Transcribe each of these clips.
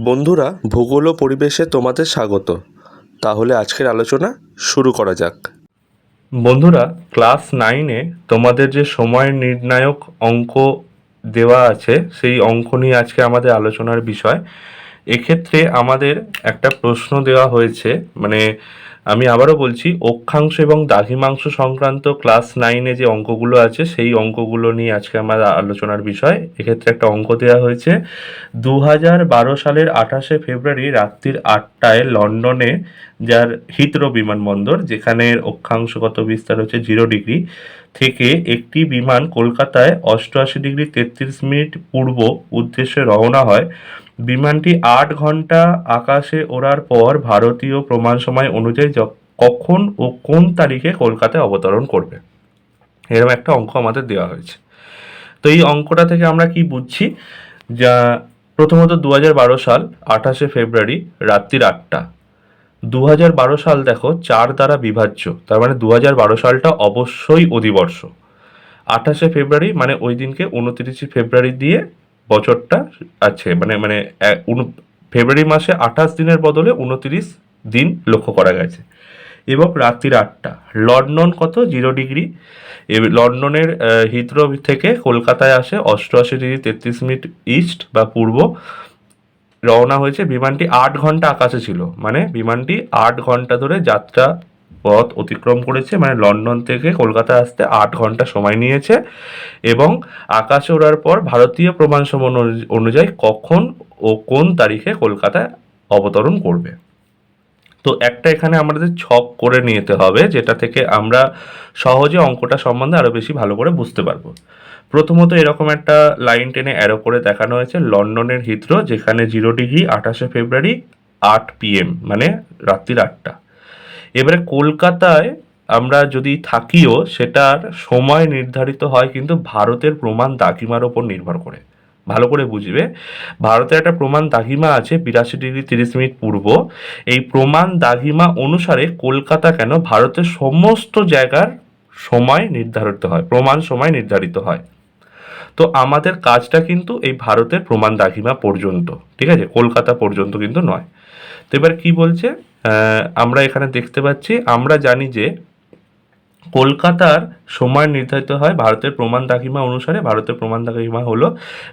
বন্ধুরা, ভূগোল ও পরিবেশে তোমাদের স্বাগত। তাহলে আজকের আলোচনা শুরু করা যাক। বন্ধুরা, ক্লাস নাইনে তোমাদের যে সময় নির্ণায়ক অঙ্ক দেওয়া আছে, সেই অঙ্ক নিয়ে আজকে আমাদের আলোচনার বিষয়। এক্ষেত্রে আমাদের একটা প্রশ্ন দেওয়া হয়েছে মানে আমি আবারও বলছি, অক্ষাংশ এবং দ্রাঘিমাংশ সংক্রান্ত ক্লাস নাইনে যে অঙ্কগুলো আছে, সেই অঙ্কগুলো নিয়ে আজকে আমার আলোচনার বিষয়। এক্ষেত্রে একটা অঙ্ক দেওয়া হয়েছে। দু হাজার বারো সালের আঠাশে ফেব্রুয়ারি রাত্রির আটটায় লন্ডনে, যার হিথ্রো বিমানবন্দর, যেখানে অক্ষাংশগত বিস্তার হচ্ছে জিরো ডিগ্রি। থেকে একটি বিমান কলকাতায় অষ্টআশি ডিগ্রি তেত্রিশ মিনিট পূর্ব উদ্দেশ্যে রওনা হয়। বিমানটি আট ঘণ্টা আকাশে ওড়ার পর ভারতীয় প্রমাণ সময় অনুযায়ী কখন ও কোন তারিখে কলকাতায় অবতরণ করবে। এরকম একটা অঙ্ক আমাদের দেওয়া হয়েছে। তো এই অঙ্কটা থেকে আমরা কি বুঝছি? যা প্রথমত দু সাল আঠাশে ফেব্রুয়ারি রাত্রির আটটা। দু সাল দেখো চার দ্বারা বিভাজ্য। তার মানে দু সালটা অবশ্যই অধিবর্ষ। আঠাশে ফেব্রুয়ারি মানে ওই দিনকে উনত্রিশে ফেব্রুয়ারি দিয়ে বছরটা আছে। মানে মানে ফেব্রুয়ারি মাসে আঠাশ দিনের বদলে উনত্রিশ দিন লক্ষ্য করা গেছে। এবং রাত্রির আটটা। লন্ডন কত? Zero degree. লন্ডনের হিথ্রো থেকে কলকাতায় আসে অষ্টআশি ডিগ্রি তেত্রিশ মিনিট ইস্ট বা পূর্ব। রওনা হয়েছে, বিমানটি আট ঘণ্টা আকাশে ছিল। মানে বিমানটি আট ঘণ্টা ধরে যাত্রা পথ অতিক্রম করেছে মানে লন্ডন থেকে কলকাতা আসতে আট ঘণ্টা সময় নিয়েছে এবং আকাশে ওড়ার পর ভারতীয় প্রমাণ সময় অনুযায়ী কখন ও কোন তারিখে কলকাতায় অবতরণ করবে। তো একটা এখানে আমাদের ছক করে নিতে হবে, যেটা থেকে আমরা সহজে অঙ্কটা সম্বন্ধে আরও বেশি ভালো করে বুঝতে পারব। প্রথমত এরকম একটা লাইন টেনে অ্যারো করে দেখানো হয়েছে লন্ডনের হিথ্রো, যেখানে জিরো ডিগ্রি আঠাশে ফেব্রুয়ারি আট পিএম মানে রাত্রির আটটা। এবারে কলকাতায় আমরা যদি থাকিও, সেটার সময় নির্ধারিত হয় কিন্তু ভারতের প্রমাণ দাগিমার ওপর নির্ভর করে। ভালো করে বুঝবে। ভারতের একটা প্রমাণ দাগিমা আছে বিরাশি ডিগ্রি তিরিশ মিনিট পূর্ব। এই প্রমাণ দাগিমা অনুসারে কলকাতা কেন ভারতের সমস্ত জায়গার সময় নির্ধারিত হয়, প্রমাণ সময় নির্ধারিত হয়। তো আমাদের কাজটা কিন্তু এই ভারতের প্রমাণ দাগিমা পর্যন্ত, ঠিক আছে? কলকাতা পর্যন্ত কিন্তু নয়। তো এবার কি বলছে? আমরা এখানে দেখতে পাচ্ছি, আমরা জানি যে কলকাতার সময় নির্ধারিত হয় ভারতের প্রমাণ দাগিমা অনুসারে। ভারতের প্রমাণ দাগিমা হলো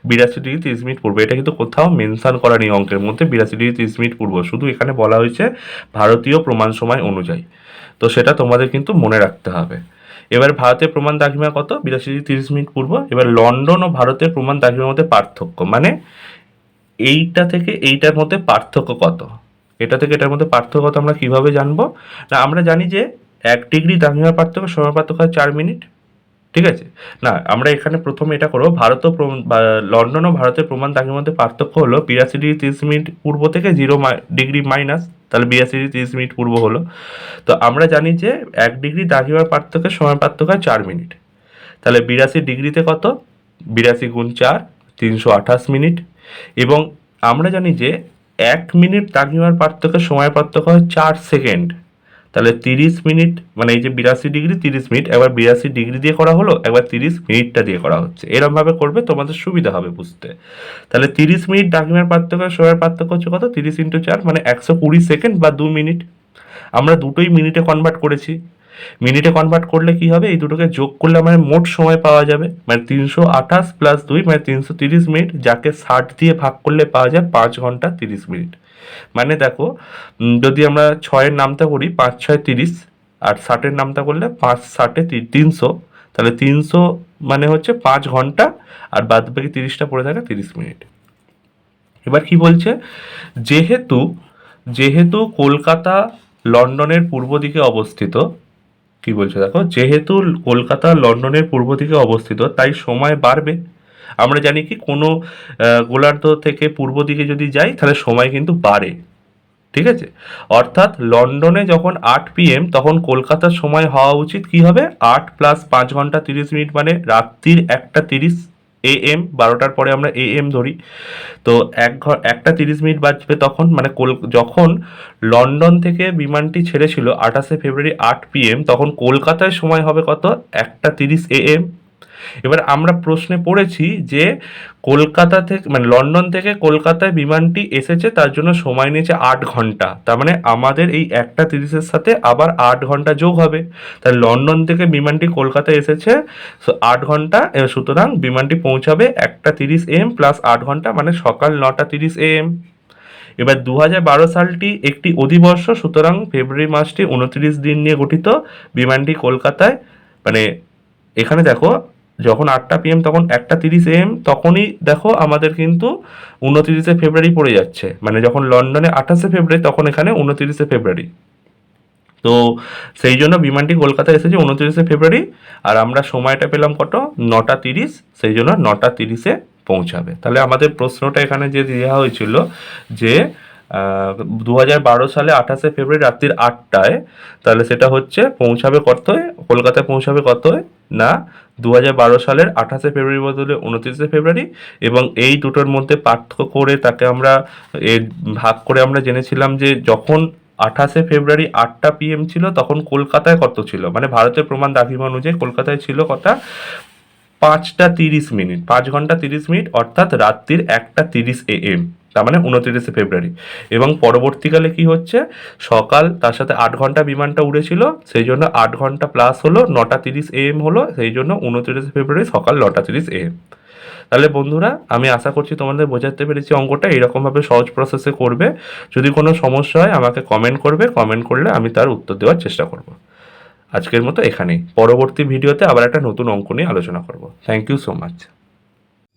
বিরাশি ডিগ্রি তিরিশ মিনিট পূর্ব। এটা কিন্তু কোথাও মেনশন করা নেই অঙ্কের মধ্যে, বিরাশি ডিগ্রি তিরিশ মিনিট পূর্ব। শুধু এখানে বলা হয়েছে ভারতীয় প্রমাণ সময় অনুযায়ী। তো সেটা তোমাদের কিন্তু মনে রাখতে হবে। এবার ভারতের প্রমাণ দাগিমা কত? বিরাশি ডিগ্রি তিরিশ মিনিট পূর্ব। এবার লন্ডন ও ভারতের প্রমাণ দাগিমার মধ্যে পার্থক্য মানে এইটা থেকে এইটার মধ্যে পার্থক্য কত? এটা থেকে এটার মধ্যে পার্থক্য কত আমরা কীভাবে জানব? না, আমরা জানি যে এক ডিগ্রি দাগিমার পার্থক্য সময় পার্থক্য হয় চার মিনিট। ঠিক আছে? না, আমরা এখানে প্রথমে এটা করব। ভারত লন্ডন ও ভারতের প্রমাণ দাগের মধ্যে পার্থক্য হলো, বিরাশি ডিগ্রি তিরিশ মিনিট পূর্ব থেকে জিরো ডিগ্রি মাইনাস, তাহলে বিরাশি ডিগ্রি তিরিশ মিনিট পূর্ব হলো। তো আমরা জানি যে এক ডিগ্রি দাগিমার পার্থক্যের সময় পার্থক্য হয় চার মিনিট। তাহলে বিরাশি ডিগ্রিতে কত? বিরাশি গুণ চার, তিনশো আঠাশ মিনিট। এবং আমরা জানি যে এক মিনিট দাগিমার পার্থক্যের সময় পার্থক্য হয় চার সেকেন্ড। তাহলে তিরিশ মিনিট মানে এই যে বিরাশি ডিগ্রি, তিরিশ মিনিট একবার বিরাশি ডিগ্রি দিয়ে করা হলো একবার তিরিশ মিনিটটা দিয়ে করা হচ্ছে। এরমভাবে করবে, তোমাদের সুবিধা হবে বুঝতে। তাহলে তিরিশ মিনিট ডাকিমের পার্থক্য সময়ের পার্থক্য হচ্ছে কত? তিরিশ ইন্টু চার মানে একশো কুড়ি সেকেন্ড বা দু মিনিট। আমরা দুটোই মিনিটে কনভার্ট করেছি। মিনিটে কনভার্ট করলে কি হবে? এই দুটোকে যোগ করলে আমার মোট সময় পাওয়া যাবে। মানে তিনশো আঠাশ প্লাস দুই মানে তিনশো তিরিশ মিনিট, যাকে ষাট দিয়ে ভাগ করলে পাওয়া যায় পাঁচ ঘণ্টা তিরিশ মিনিট। মানে দেখো যদি আমরা ছয়ের নামটা করি, পাঁচ, ছয়, তিরিশ, আর ষাটের নামটা করলে পাঁচ, ষাটে তিনশো, তাহলে তিনশো মানে হচ্ছে পাঁচ ঘণ্টা, আর বাদ বাকি তিরিশটা পড়ে থাকে তিরিশ মিনিট। এবার কি বলছে? যেহেতু যেহেতু কলকাতা, লন্ডনের পূর্ব দিকে অবস্থিত কি বলছে দেখো? যেহেতু কলকাতা লন্ডনের পূর্ব দিকে অবস্থিত, তাই সময় বাড়বে। আমরা জানি কি, কোনো গোলার্ধ থেকে পূর্ব দিকে যদি যাই, তাহলে সময় কিন্তু বাড়ে। ঠিক আছে? অর্থাৎ লন্ডনে যখন আট পিএম তখন কলকাতার সময় হওয়া উচিত কি হবে? আট প্লাস পাঁচ ঘণ্টা তিরিশ মিনিট মানে রাত্রির একটা তিরিশ এ এম বারোটার পরে আমরা এ এম ধরি। তো এক ঘর একটা তিরিশ মিনিট বাজবে তখন মানে কল, যখন লন্ডন থেকে বিমানটি ছেড়েছিল আঠাশে ফেব্রুয়ারি আট পিএম তখন কলকাতায় সময় হবে কত? একটা তিরিশ এ এম এবার আমরা প্রশ্নে পড়েছি যে কলকাতা থেকে মানে লন্ডন থেকে কলকাতায় বিমানটি এসেছে, তার জন্য সময় নিয়েছে আট ঘণ্টা। তার মানে আমাদের এই একটা তিরিশের সাথে আবার আট ঘণ্টা যোগ হবে। তাই লন্ডন থেকে বিমানটি কলকাতায় এসেছে আট ঘণ্টা সুতরাং বিমানটি পৌঁছাবে একটা তিরিশ এম প্লাস আট ঘণ্টা মানে সকাল নটা তিরিশ এম। এবার দু বারো সালটি একটি অধিবর্ষ, সুতরাং ফেব্রুয়ারি মাসটি উনত্রিশ দিন নিয়ে গঠিত। বিমানটি কলকাতায় মানে এখানে দেখো যখন আটটা পিএম তখন একটা তিরিশ এম তখনই দেখো আমাদের কিন্তু উনতিরিশে ফেব্রুয়ারি পড়ে যাচ্ছে। মানে যখন লন্ডনে আঠাশে ফেব্রুয়ারি তখন এখানে উনতিরিশে ফেব্রুয়ারি তো সেই জন্য বিমানটি কলকাতায় এসেছে উনত্রিশে ফেব্রুয়ারি আর আমরা সময়টা পেলাম কত? নটা তিরিশ, সেই জন্য নটা তিরিশে পৌঁছাবে। তাহলে আমাদের প্রশ্নটা এখানে যে দেওয়া হয়েছিল যে দু হাজার বারো সালে আঠাশে ফেব্রুয়ারি রাত্রির আটটায়, তাহলে সেটা হচ্ছে পৌঁছাবে কতয়? কলকাতায় পৌঁছাবে কতয়? না দু হাজার বারো সালের আঠাশে ফেব্রুয়ারি বদলে উনত্রিশে ফেব্রুয়ারি এবং এই দুটোর মধ্যে পার্থক্য করে তাকে আমরা ভাগ করে আমরা জেনেছিলাম যে যখন আঠাশে ফেব্রুয়ারি আটটা পিএম ছিল তখন কলকাতায় কত ছিল? মানে ভারতের প্রমাণ দাবি অনুযায়ী কলকাতায় ছিল কটা পাঁচটা তিরিশ মিনিট, পাঁচ ঘণ্টা তিরিশ মিনিট, অর্থাৎ রাত্রির একটা তিরিশ এ এম তার মানে উনত্রিশে ফেব্রুয়ারি। এবং পরবর্তীকালে কি হচ্ছে? সকাল তার সাথে আট ঘণ্টা বিমানটা উড়েছিল, সেই জন্য আট ঘণ্টা প্লাস হলো নটা তিরিশ এএম হলো, সেই জন্য উনত্রিশে ফেব্রুয়ারি সকাল নটা তিরিশ এম তাহলে বন্ধুরা, আমি আশা করছি তোমাদের বোঝাতে পেরেছি অঙ্কটা এরকমভাবে সহজ প্রসেসে করবে। যদি কোনো সমস্যা হয়, আমাকে কমেন্ট করবে কমেন্ট করলে আমি তার উত্তর দেওয়ার চেষ্টা করব। আজকের মতো এখানেই। পরবর্তী ভিডিওতে আবার একটা নতুন অঙ্ক নিয়ে আলোচনা করব। Thank you so much